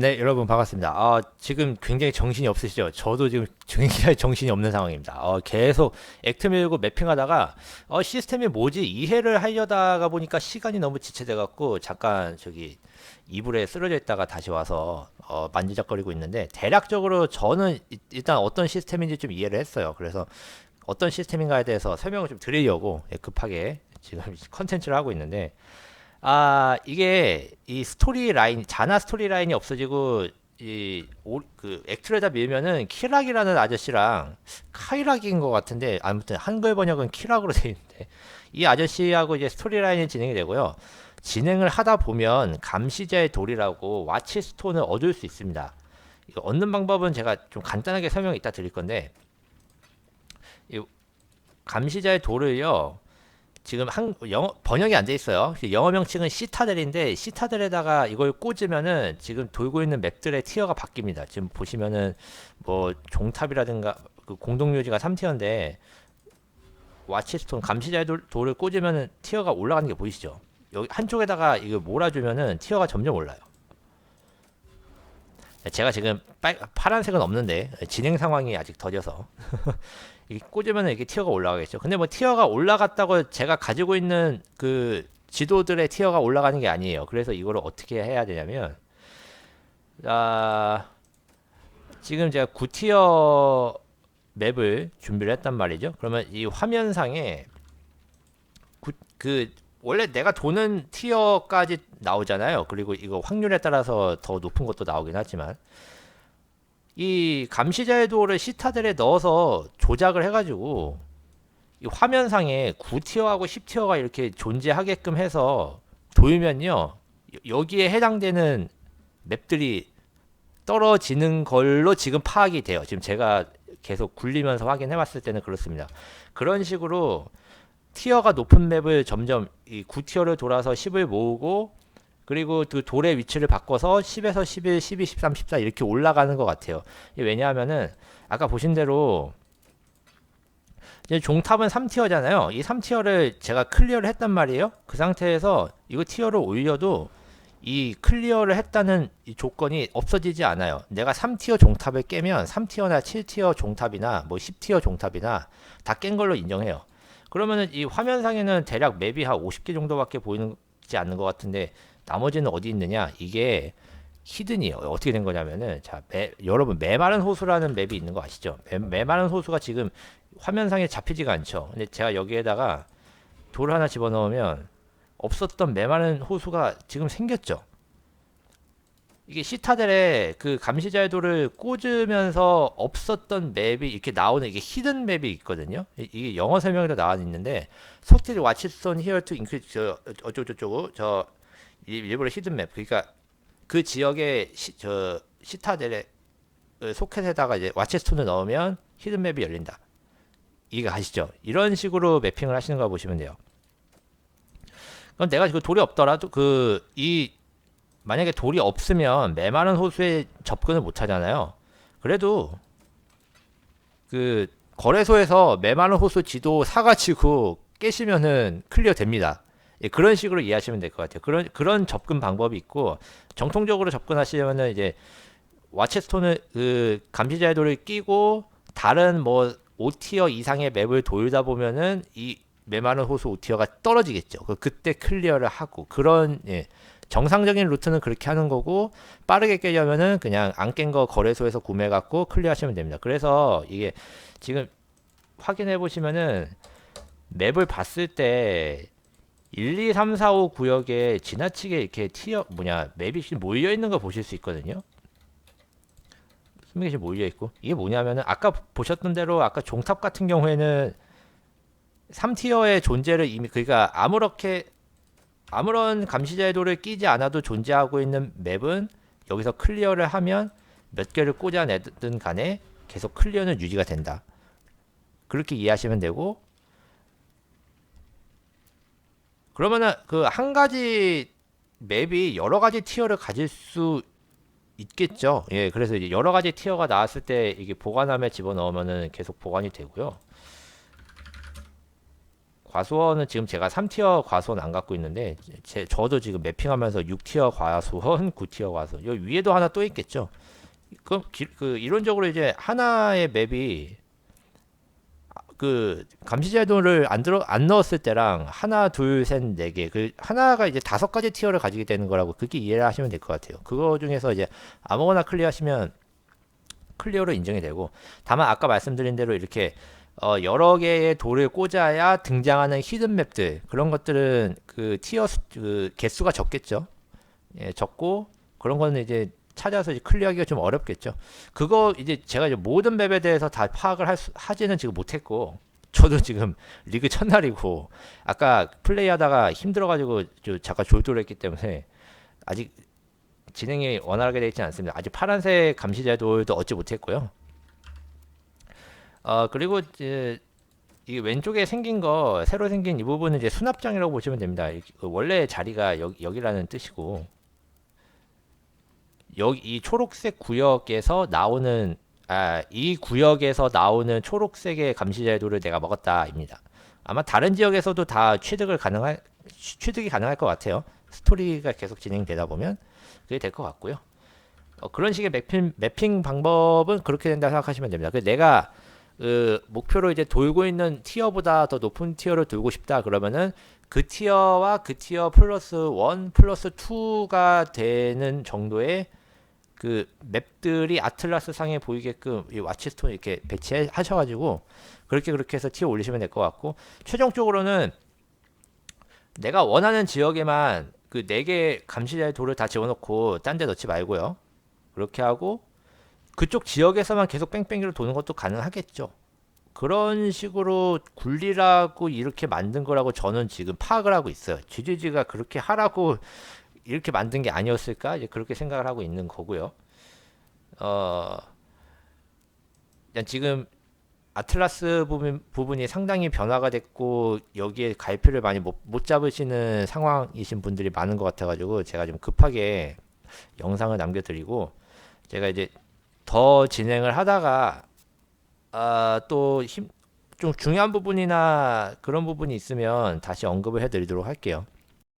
네, 여러분 반갑습니다. 아, 지금 굉장히 정신이 없으시죠? 저도 지금 굉장히 정신이 없는 상황입니다. 어, 계속 액트 밀고 매핑하다가 어, 시스템이 뭐지 이해를 하려다가 보니까 시간이 너무 지체돼 갖고 잠깐 저기 이불에 쓰러져 있다가 다시 와서 어, 만지작거리고 있는데 대략적으로 저는 이- 일단 어떤 시스템인지 좀 이해를 했어요. 그래서 어떤 시스템인가에 대해서 설명을 좀 드리려고 예, 급하게 지금 컨텐츠를 하고 있는데 아, 이게 이 스토리 라인, 자나 스토리 라인이 없어지고 이그 액트에다 밀면은 키락이라는 아저씨랑 카이락인 것 같은데 아무튼 한글 번역은 키락으로 돼 있는데 이 아저씨하고 이제 스토리 라인이 진행이 되고요. 진행을 하다 보면 감시자의 돌이라고 와치스톤을 얻을 수 있습니다. 이거 얻는 방법은 제가 좀 간단하게 설명 이따 드릴 건데 이 감시자의 돌을요. 지금 한 영어 번역이 안 돼 있어요. 영어 명칭은 시타델인데 시타델에다가 이걸 꽂으면은 지금 돌고 있는 맵들의 티어가 바뀝니다. 지금 보시면은 뭐 종탑이라든가 그 공동묘지가 3티어인데 와치스톤 감시자의 돌, 돌을 꽂으면은 티어가 올라가는 게 보이시죠? 여기 한쪽에다가 이거 몰아주면은 티어가 점점 올라요. 제가 지금 빨, 파란색은 없는데 진행 상황이 아직 더뎌서 꽂으면 이게 티어가 올라가겠죠. 근데 뭐 티어가 올라갔다고 제가 가지고 있는 그 지도들의 티어가 올라가는 게 아니에요. 그래서 이거를 어떻게 해야 되냐면, 아, 지금 제가 9티어 맵을 준비를 했단 말이죠. 그러면 이 화면상에 구, 그 원래 내가 도는 티어까지 나오잖아요. 그리고 이거 확률에 따라서 더 높은 것도 나오긴 하지만 이 감시자의 도를 시타델에 넣어서 조작을 해가지고 이 화면상에 9티어하고 10티어가 이렇게 존재하게끔 해서 돌면요 여- 여기에 해당되는 맵들이 떨어지는 걸로 지금 파악이 돼요. 지금 제가 계속 굴리면서 확인해 봤을 때는 그렇습니다. 그런 식으로 티어가 높은 맵을 점점 이 9티어를 돌아서 10을 모으고 그리고 그 돌의 위치를 바꿔서 10에서 11, 12, 13, 14 이렇게 올라가는 것 같아요. 왜냐하면은 아까 보신 대로 종탑은 3티어잖아요. 이 3티어를 제가 클리어를 했단 말이에요. 그 상태에서 이거 티어를 올려도 이 클리어를 했다는 이 조건이 없어지지 않아요. 내가 3티어 종탑을 깨면 3티어나 7티어 종탑이나 뭐 10티어 종탑이나 다 깬 걸로 인정해요. 그러면은 이 화면상에는 대략 맵이 한 50개 정도밖에 보이지 않는 것 같은데 나머지는 어디 있느냐? 이게 히든이에요. 어떻게 된 거냐면은 자, 매, 여러분 메마른 호수라는 맵이 있는 거 아시죠? 메, 메마른 호수가 지금 화면상에 잡히지가 않죠. 근데 제가 여기에다가 돌 하나 집어넣으면 없었던 메마른 호수가 지금 생겼죠. 이게 시타델에 그 감시자의 돌을 꽂으면서 없었던 맵이 이렇게 나오는 이게 히든 맵이 있거든요. 이- 이게 영어 설명에도 나와 있는데 석틸 와치스톤 히어 투 인크리 저 어쩌고저쩌고 저 이- 일부러 히든 맵 그러니까 그 지역의 시, 저 시타델의 그 소켓에다가 이제 와치스톤을 넣으면 히든 맵이 열린다. 이게 가시죠. 이런 식으로 매핑을 하시는 거 보시면 돼요. 그럼 내가 그 돌이 없더라도 그 이 만약에 돌이 없으면 메마른 호수에 접근을 못 하잖아요. 그래도 그 거래소에서 메마른 호수 지도 사가지고 깨시면은 클리어 됩니다. 예, 그런 식으로 이해하시면 될 것 같아요. 그런 그런 접근 방법이 있고 정통적으로 접근하시려면은 이제 와체스톤을 그 감시자의 돌을 끼고 다른 뭐 5티어 이상의 맵을 돌다 보면은 이 메마른 호수 5티어가 떨어지겠죠. 그 그때 클리어를 하고 그런 예, 정상적인 루트는 그렇게 하는 거고 빠르게 깨려면은 그냥 안 깬 거 거래소에서 구매해 갖고 클리어하시면 됩니다. 그래서 이게 지금 확인해 보시면은 맵을 봤을 때 1, 2, 3, 4, 5 구역에 지나치게 이렇게 티어 뭐냐 맵이 몰려 있는 거 보실 수 있거든요. 스미겟이 몰려 있고 이게 뭐냐면은 아까 보셨던 대로 아까 종탑 같은 경우에는 3티어의 존재를 이미 그러니까 아무렇게 아무런 감시자의 돌을 끼지 않아도 존재하고 있는 맵은 여기서 클리어를 하면 몇 개를 꽂아내든 간에 계속 클리어는 유지가 된다. 그렇게 이해하시면 되고 그러면은 그 한 가지 맵이 여러 가지 티어를 가질 수 있겠죠. 예, 그래서 이제 여러 가지 티어가 나왔을 때 이게 보관함에 집어넣으면은 계속 보관이 되고요. 과수원은 지금 제가 3티어 과수원 안 갖고 있는데 제 저도 지금 매핑하면서 6티어 과수원, 9티어 과수원 여기 위에도 하나 또 있겠죠. 그럼 기- 그 이론적으로 이제 하나의 맵이 그 감시제도를 안 들어 안 넣었을 때랑 하나 둘 셋 네 개 그 하나가 이제 다섯 가지 티어를 가지게 되는 거라고 그렇게 이해를 하시면 될 것 같아요. 그거 중에서 이제 아무거나 클리어하시면 클리어로 인정이 되고 다만 아까 말씀드린 대로 이렇게 어 여러 개의 돌을 꽂아야 등장하는 히든 맵들 그런 것들은 그 티어 수, 그 개수가 적겠죠. 예, 적고 그런 거는 이제 찾아서 클리어하기가 좀 어렵겠죠. 그거 이제 제가 이제 모든 맵에 대해서 다 파악을 할 수, 하지는 지금 못했고 저도 지금 리그 첫날이고 아까 플레이하다가 힘들어가지고 저 잠깐 졸도했기 때문에 아직 진행이 원활하게 되어 있지 않습니다. 아직 파란색 감시제도도 얻지 못했고요. 어 그리고 이제 이 왼쪽에 생긴 거 새로 생긴 이 부분은 이제 수납장이라고 보시면 됩니다. 이- 그 원래 자리가 여기, 여기라는 뜻이고 여기 이 초록색 구역에서 나오는 아, 이 구역에서 나오는 초록색의 감시제도를 내가 먹었다입니다. 아마 다른 지역에서도 다 취득을 가능할 취- 취득이 가능할 것 같아요. 스토리가 계속 진행되다 보면 그게 될 것 같고요. 어, 그런 식의 매핑, 매핑 방법은 그렇게 된다 생각하시면 됩니다. 그 내가 그 목표로 이제 돌고 있는 티어보다 더 높은 티어를 돌고 싶다 그러면은 그 티어와 그 티어 플러스 1 플러스 2가 되는 정도의 그 맵들이 아틀라스 상에 보이게끔 이 와치스톤 이렇게 배치하셔가지고 그렇게 그렇게 해서 티어 올리시면 될 것 같고 최종적으로는 내가 원하는 지역에만 그 네 개 감시자의 돌을 다 집어넣고 딴 데 넣지 말고요. 그렇게 하고 그쪽 지역에서만 계속 뺑뺑이로 도는 것도 가능하겠죠. 그런 식으로 굴리라고 이렇게 만든 거라고 저는 지금 파악을 하고 있어요. GGG가 그렇게 하라고 이렇게 만든 게 아니었을까? 이제 그렇게 생각을 하고 있는 거고요. 어, 지금 아틀라스 부분, 부분이 상당히 변화가 됐고 여기에 갈피를 많이 못, 못 잡으시는 상황이신 분들이 많은 것 같아가지고 제가 좀 급하게 영상을 남겨드리고 제가 이제 더 진행을 하다가 아, 또 힘, 좀 중요한 부분이나 그런 부분이 있으면 다시 언급을 해드리도록 할게요.